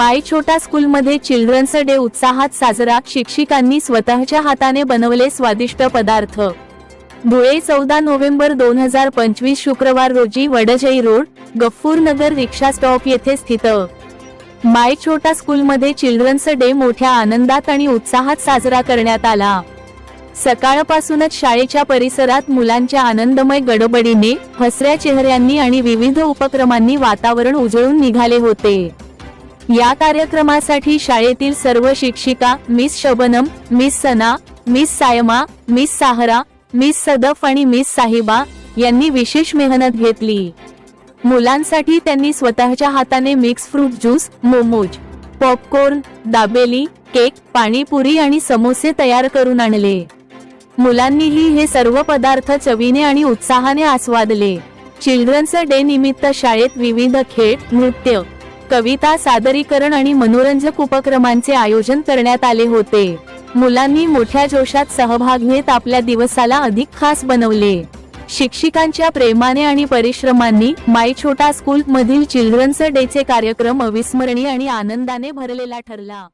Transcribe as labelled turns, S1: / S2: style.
S1: माय छोटा स्कूलमध्ये children's day उत्साहात साजरा शिक्षिकांनी स्वतःच्या हाताने बनवले स्वादिष्ट पदार्थ. धुळे चौदा नोव्हेंबर दोन हजार पंचवीस शुक्रवार रोजी वडजई रोड गफ्फूरनगर रिक्षा स्टॉप येथे स्थित. माय छोटा स्कूलमध्ये चिल्ड्रन्स डे मोठ्या आनंदात आणि उत्साहात साजरा करण्यात आला. सकाळपासूनच शाळेच्या परिसरात मुलांच्या आनंदमय गडबडीने हसऱ्या चेहऱ्यांनी आणि विविध उपक्रमांनी वातावरण उजळून निघाले होते. या कार्यक्रमासाठी शाळेतील सर्व शिक्षिका miss Shabnam miss Sana miss Saima miss Sahara miss Sadaf आणि मिस साहिबा यांनी विशेष मेहनत घेतली. मुलांसाठी त्यांनी स्वतःच्या हाताने mix fruit juice momos popcorn dabeli cake panipuri आणि समोसे तयार करून आणले. मुलांनीही हे सर्व पदार्थ चवीने आणि उत्साहाने आस्वादले. चिल्ड्रन्स डे निमित्त शाळेत विविध खेळ नृत्य कविता सादरीकरण आणि मनोरंजक उपक्रमांचे आयोजन करण्यात आले होते. मुलांनी मोठ्या जोशात सहभाग घेत आपल्या दिवसाला अधिक खास बनवले. शिक्षिकांच्या प्रेमाने आणि परिश्रमांनी माय छोटा स्कूल मधील चिल्ड्रन्स डेचे कार्यक्रम अविस्मरणीय आणि आनंदाने भरलेला ठरला.